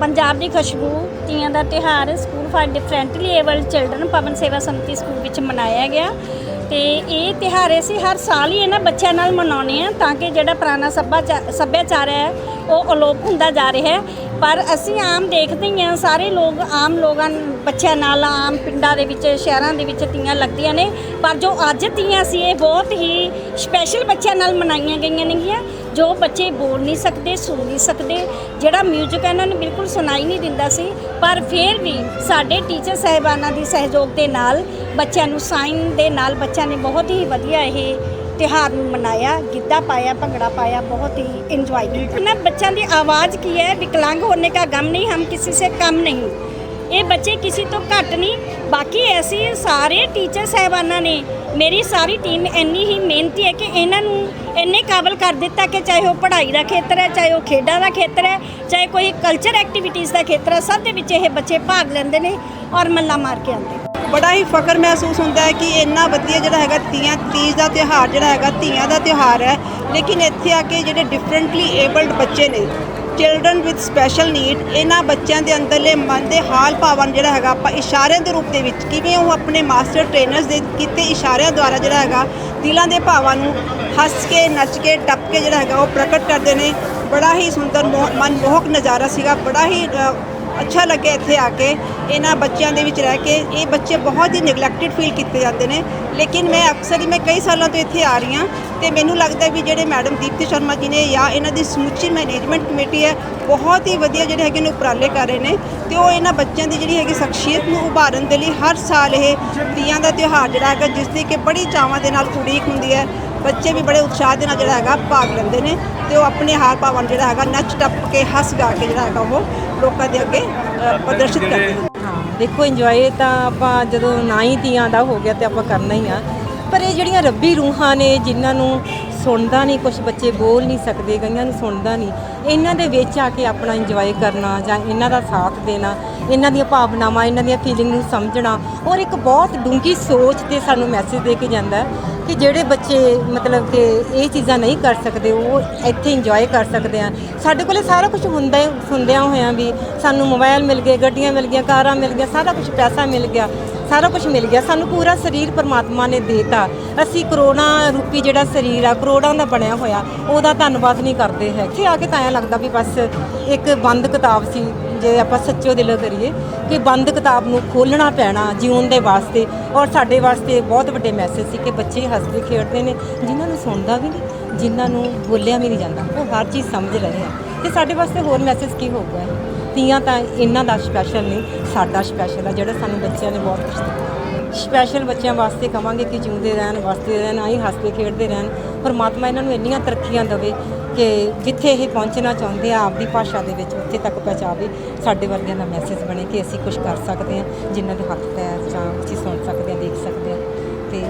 ਪੰਜਾਬ ਦੀ ਖੁਸ਼ਬੂ, ਤੀਆਂ ਦਾ ਤਿਉਹਾਰ, school for differently abled children Pawan Sewa Samiti school ਵਿੱਚ ਮਨਾਇਆ ਗਿਆ। ਤੇ ਇਹ ਤਿਉਹਾਰ ਅਸੀਂ ਹਰ ਸਾਲ ਹੀ ਇਹਨਾਂ ਬੱਚਿਆਂ ਨਾਲ ਮਨਾਉਂਦੇ ਆ ਤਾਂ ਕਿ ਜਿਹੜਾ ਪੁਰਾਣਾ ਸੱਭਿਆਚਾਰ ਸੱਭਿਆਚਾਰ ਹੈ, ਉਹ ਅਲੋਪ ਹੁੰਦਾ ਜਾ ਰਿਹਾ ਹੈ। ਪਰ ਅਸੀਂ ਆਮ ਦੇਖਦੇ ਹੀ ਆ ਸਾਰੇ ਲੋਕ, ਆਮ ਲੋਕਾਂ ਬੱਚਿਆਂ ਨਾਲ, ਆਮ ਪਿੰਡਾਂ ਦੇ ਵਿੱਚ, ਸ਼ਹਿਰਾਂ ਦੇ ਵਿੱਚ ਤੀਆਂ ਲੱਗਦੀਆਂ ਨੇ। ਪਰ ਜੋ ਅੱਜ ਤੀਆਂ ਸੀ, ਇਹ ਬਹੁਤ ਹੀ ਸਪੈਸ਼ਲ ਬੱਚਿਆਂ ਨਾਲ ਮਨਾਈਆਂ ਗਈਆਂ ਨੇਗੀਆਂ। ਜੋ ਬੱਚੇ ਬੋਲ ਨਹੀਂ ਸਕਦੇ, ਸੁਣ ਨਹੀਂ ਸਕਦੇ, ਜਿਹੜਾ ਮਿਊਜ਼ਿਕ ਹੈ ਇਹਨਾਂ ਨੂੰ ਬਿਲਕੁਲ ਸੁਣਾਈ ਨਹੀਂ ਦਿੰਦਾ ਸੀ। ਪਰ ਫਿਰ ਵੀ ਸਾਡੇ ਟੀਚਰ ਸਹਿਬਾਨਾਂ ਦੀ ਸਹਿਯੋਗ ਦੇ ਨਾਲ, ਬੱਚਿਆਂ ਨੂੰ ਸਾਈਨ ਦੇ ਨਾਲ ਬੱਚਿਆਂ ਨੇ ਬਹੁਤ ਹੀ ਵਧੀਆ ਇਹ ਤਿਹਾਰ ਨੂੰ ਮਨਾਇਆ, ਗਿੱਧਾ ਪਾਇਆ, ਭੰਗੜਾ ਪਾਇਆ, ਬਹੁਤ ਹੀ ਇੰਜੋਏ ਕੀਤਾ। ਨਾ ਬੱਚਿਆਂ ਦੀ ਆਵਾਜ਼ ਕੀ ਹੈ? ਵਿਕਲਾਂਗ ਹੋਣੇ ਦਾ ਗਮ ਨਹੀਂ, ਹਮ ਕਿਸੇ ਸੇ ਕਮ ਨਹੀਂ। ਇਹ ਬੱਚੇ ਕਿਸੇ ਤੋਂ ਘੱਟ ਨਹੀਂ। ਬਾਕੀ ਐਸੀ ਸਾਰੇ ਟੀਚਰ ਸਹਿਬਾਨਾਂ ਨੇ, ਮੇਰੀ ਸਾਰੀ ਟੀਮ ਇੰਨੀ ਹੀ ਮਿਹਨਤੀ ਹੈ ਕਿ ਇਹਨਾਂ ਨੂੰ ਇੰਨੇ ਕਾਬਲ ਕਰ ਦਿੱਤਾ ਕਿ ਚਾਹੇ ਉਹ ਪੜ੍ਹਾਈ ਦਾ ਖੇਤਰ ਹੈ, ਚਾਹੇ ਉਹ ਖੇਡਾਂ ਦਾ ਖੇਤਰ ਹੈ, ਚਾਹੇ ਕੋਈ ਕਲਚਰ ਐਕਟੀਵਿਟੀਜ਼ ਦਾ ਖੇਤਰ ਹੈ, ਸਭ ਦੇ ਵਿੱਚ ਇਹ ਬੱਚੇ ਭਾਗ ਲੈਂਦੇ ਨੇ ਔਰ ਮੱਲਾ ਮਾਰ ਕੇ ਆਉਂਦੇ ਬੜਾ ਹੀ ਫਖਰ ਮਹਿਸੂਸ ਹੁੰਦਾ ਹੈ ਕਿ ਇੰਨਾ ਵਧੀਆ ਜਿਹੜਾ ਹੈਗਾ ਤੀਆਂ, ਤੀਜ ਦਾ ਤਿਉਹਾਰ ਜਿਹੜਾ ਹੈਗਾ, ਤੀਆਂ ਦਾ ਤਿਉਹਾਰ ਹੈ, ਲੇਕਿਨ ਇੱਥੇ ਆ ਕੇ ਜਿਹੜੇ ਡਿਫਰੈਂਟਲੀ ਏਬਲਡ ਬੱਚੇ ਨੇ ਚਿਲਡਰਨ ਵਿਦ ਸਪੈਸ਼ਲ ਨੀਡ ਇਹਨਾਂ ਬੱਚਿਆਂ ਦੇ ਅੰਦਰਲੇ ਮਨ ਦੇ ਹਾਲ ਭਾਵਾਂ ਨੂੰ ਜਿਹੜਾ ਹੈਗਾ ਆਪਾਂ ਇਸ਼ਾਰਿਆਂ ਦੇ ਰੂਪ ਦੇ ਵਿੱਚ ਕਿਵੇਂ ਉਹ ਆਪਣੇ ਮਾਸਟਰ ਟ੍ਰੇਨਰਸ ਦੇ ਕੀਤੇ ਇਸ਼ਾਰਿਆਂ ਦੁਆਰਾ ਜਿਹੜਾ ਹੈਗਾ ਦਿਲਾਂ ਦੇ ਭਾਵਾਂ ਨੂੰ ਹੱਸ ਕੇ, ਨੱਚ ਕੇ, ਟੱਪ ਕੇ ਜਿਹੜਾ ਹੈਗਾ ਉਹ ਪ੍ਰਗਟ ਕਰਦੇ ਨੇ। ਬੜਾ ਹੀ ਸੁੰਦਰ ਮੋਹ- ਮਨਮੋਹਕ ਨਜ਼ਾਰਾ ਸੀਗਾ, ਬੜਾ ਹੀ ਅੱਛਾ ਲੱਗਿਆ ਇੱਥੇ ਆ ਕੇ, ਇਹਨਾਂ ਬੱਚਿਆਂ ਦੇ ਵਿੱਚ ਰਹਿ ਕੇ, ਇਹ ਬੱਚੇ ਬਹੁਤ ਹੀ ਨੈਗਲੈਕਟਡ ਫੀਲ ਕੀਤੇ ਜਾਂਦੇ ਨੇ। ਲੇਕਿਨ ਮੈਂ ਅਕਸਰ ਹੀ, ਮੈਂ ਕਈ ਸਾਲਾਂ ਤੋਂ ਇੱਥੇ ਆ ਰਹੀ ਹਾਂ ਤੇ ਮੈਨੂੰ ਲੱਗਦਾ ਵੀ ਜਿਹੜੇ ਮੈਡਮ ਦੀਪਤੀ ਸ਼ਰਮਾ ਜੀ ਨੇ ਜਾਂ ਇਹਨਾਂ ਦੀ ਸਮੁੱਚੀ ਮੈਨੇਜਮੈਂਟ ਕਮੇਟੀ ਹੈ, ਬਹੁਤ ਹੀ ਵਧੀਆ ਜਿਹੜੇ ਹੈਗੇ ਨੇ ਉਪਰਾਲੇ ਕਰ ਰਹੇ ਨੇ ਤੇ ਉਹ ਇਹਨਾਂ ਬੱਚਿਆਂ ਦੀ ਜਿਹੜੀ ਹੈਗੀ ਸ਼ਖਸੀਅਤ ਨੂੰ ਉਭਾਰਨ ਦੇ ਲਈ ਹਰ ਸਾਲ ਇਹ ਤੀਆਂ ਦਾ ਤਿਉਹਾਰ ਜਿਹੜਾ ਹੈਗਾ, ਜਿਸ ਦੀ ਕਿ ਬੜੀ ਚਾਵਾਂ ਦੇ ਨਾਲ ਉਡੀਕ ਹੁੰਦੀ ਹੈ ਬੱਚੇ ਵੀ ਬੜੇ ਉਤਸ਼ਾਹ ਦੇ ਨਾਲ ਜਿਹੜਾ ਹੈਗਾ ਭਾਗ ਲੈਂਦੇ ਨੇ ਤੇ ਉਹ ਆਪਣੇ ਹਾਰ ਭਾਵਾਂ ਜਿਹੜਾ ਹੈਗਾ ਨੱਚ ਟੱਪ ਕੇ ਹੱਸ ਗਾ ਕੇ ਜਿਹੜਾ ਹੈਗਾ ਉਹ ਲੋਕਾਂ ਦੇ ਅੱਗੇ ਪ੍ਰਦਰਸ਼ਿਤ ਕਰਦੇ ਨੇ। ਹਾਂ ਦੇਖੋ ਇੰਜੋਏ ਤਾਂ ਆਪਾਂ ਜਦੋਂ ਨਾ ਹੀ ਤੀਆਂ ਦਾ ਹੋ ਗਿਆ ਤੇ ਆਪਾਂ ਕਰਨਾ ਹੀ ਆ। ਪਰ ਇਹ ਜਿਹੜੀਆਂ ਰੱਬੀ ਰੂਹਾਂ ਨੇ ਜਿਨ੍ਹਾਂ ਨੂੰ ਸੁਣਦਾ ਨਹੀਂ ਕੁਝ ਬੱਚੇ ਬੋਲ ਨਹੀਂ ਸਕਦੇ ਕਈਆਂ ਨੂੰ ਸੁਣਦਾ ਨਹੀਂ ਇਹਨਾਂ ਦੇ ਵਿੱਚ ਆ ਕੇ ਆਪਣਾ ਇੰਜੋਏ ਕਰਨਾ ਜਾਂ ਇਹਨਾਂ ਦਾ ਸਾਥ ਦੇਣਾ ਇਹਨਾਂ ਦੀਆਂ ਭਾਵਨਾਵਾਂ ਇਹਨਾਂ ਦੀਆਂ ਫੀਲਿੰਗ ਨੂੰ ਸਮਝਣਾ ਔਰ ਇੱਕ ਬਹੁਤ ਡੂੰਘੀ ਸੋਚ ਤੇ ਸਾਨੂੰ ਮੈਸੇਜ ਦੇ ਕੇ ਜਾਂਦਾ ਹੈ ਕਿ ਜਿਹੜੇ ਬੱਚੇ ਮਤਲਬ ਕਿ ਇਹ ਚੀਜ਼ਾਂ ਨਹੀਂ ਕਰ ਸਕਦੇ, ਉਹ ਇੱਥੇ ਇੰਜੋਏ ਕਰ ਸਕਦੇ ਆ। ਸਾਡੇ ਕੋਲੇ ਸਾਰਾ ਕੁਝ ਹੁੰਦਾ ਹੈ, ਸੁਣਦਿਆਂ ਹੋਇਆਂ ਵੀ ਸਾਨੂੰ ਮੋਬਾਈਲ ਮਿਲ ਗਏ ਗੱਡੀਆਂ ਮਿਲ ਗਈਆਂ, ਕਾਰਾਂ ਮਿਲ ਗਈਆਂ, ਸਾਰਾ ਕੁਝ ਪੈਸਾ ਮਿਲ ਗਿਆ। ਸਾਰਾ ਕੁਝ ਮਿਲ ਗਿਆ। ਸਾਨੂੰ ਪੂਰਾ ਸਰੀਰ ਪਰਮਾਤਮਾ ਨੇ ਦੇਤਾ। ਅਸੀਂ ਕਰੋਨਾ ਰੂਪੀ ਜਿਹੜਾ ਸਰੀਰ ਆ, ਕਰੋੜਾਂ ਦਾ ਬਣਿਆ ਹੋਇਆ, ਉਹਦਾ ਧੰਨਵਾਦ ਨਹੀਂ ਕਰਦੇ ਹੈ ਇੱਥੇ ਆ ਕੇ ਤਾਂ ਐਂ ਲੱਗਦਾ ਵੀ ਬਸ ਇੱਕ ਬੰਦ ਕਿਤਾਬ ਸੀ, ਜੇ ਆਪਾਂ ਸੱਚੋ ਦਿਲੋਂ ਕਰੀਏ, ਕਿ ਬੰਦ ਕਿਤਾਬ ਨੂੰ ਖੋਲਣਾ ਪੈਣਾ ਜਿਉਣ ਦੇ ਵਾਸਤੇ। ਔਰ ਸਾਡੇ ਵਾਸਤੇ ਬਹੁਤ ਵੱਡੇ ਮੈਸੇਜ ਸੀ ਕਿ ਬੱਚੇ ਹੱਸਦੇ ਖੇਡਦੇ ਨੇ, ਜਿਨ੍ਹਾਂ ਨੂੰ ਸੁਣਦਾ ਵੀ ਨਹੀਂ, ਜਿਨ੍ਹਾਂ ਨੂੰ ਬੋਲਿਆ ਵੀ ਨਹੀਂ ਜਾਂਦਾ। ਉਹ ਹਰ ਚੀਜ਼ ਸਮਝ ਰਹੇ ਆ। ਤੇ ਸਾਡੇ ਵਾਸਤੇ ਹੋਰ ਮੈਸੇਜ ਕੀ ਹੋਊਗਾ? ਤੀਆਂ ਤਾਂ ਇਹਨਾਂ ਦਾ ਸਪੈਸ਼ਲ ਨਹੀਂ, ਸਾਡਾ ਸਪੈਸ਼ਲ ਆ, ਜਿਹੜਾ ਸਾਨੂੰ ਬੱਚਿਆਂ ਨੇ ਬਹੁਤ ਕੁਝ ਦਿੱਤਾ ਸਪੈਸ਼ਲ ਬੱਚਿਆਂ ਵਾਸਤੇ ਕਵਾਂਗੇ ਕਿ ਜਿਉਂਦੇ ਰਹਿਣ ਵਸਦੇ ਰਹਿਣ ਆਈ ਹੱਸਦੇ ਖੇਡਦੇ ਰਹਿਣ। ਪਰਮਾਤਮਾ ਇਹਨਾਂ ਨੂੰ ਇੰਨੀਆਂ ਤਰੱਕੀਆਂ ਦੇਵੇ ਕਿ ਜਿੱਥੇ ਇਹ ਪਹੁੰਚਣਾ ਚਾਹੁੰਦੇ ਆ, ਆਪਦੀ ਭਾਸ਼ਾ ਦੇ ਵਿੱਚ ਉੱਥੇ ਤੱਕ ਪਹੁੰਚਾਵੇ, ਸਾਡੇ ਵਰਗਿਆਂ ਦਾ ਮੈਸੇਜ ਬਣੇ ਕਿ ਅਸੀਂ ਕੁਝ ਕਰ ਸਕਦੇ ਹਾਂ, ਜਿਨ੍ਹਾਂ ਦੇ ਹੱਥ ਪੈਰ ਜਾਂ ਅਸੀਂ ਸੁਣ ਸਕਦੇ ਹਾਂ, ਦੇਖ ਸਕਦੇ ਹਾਂ। ਤੇ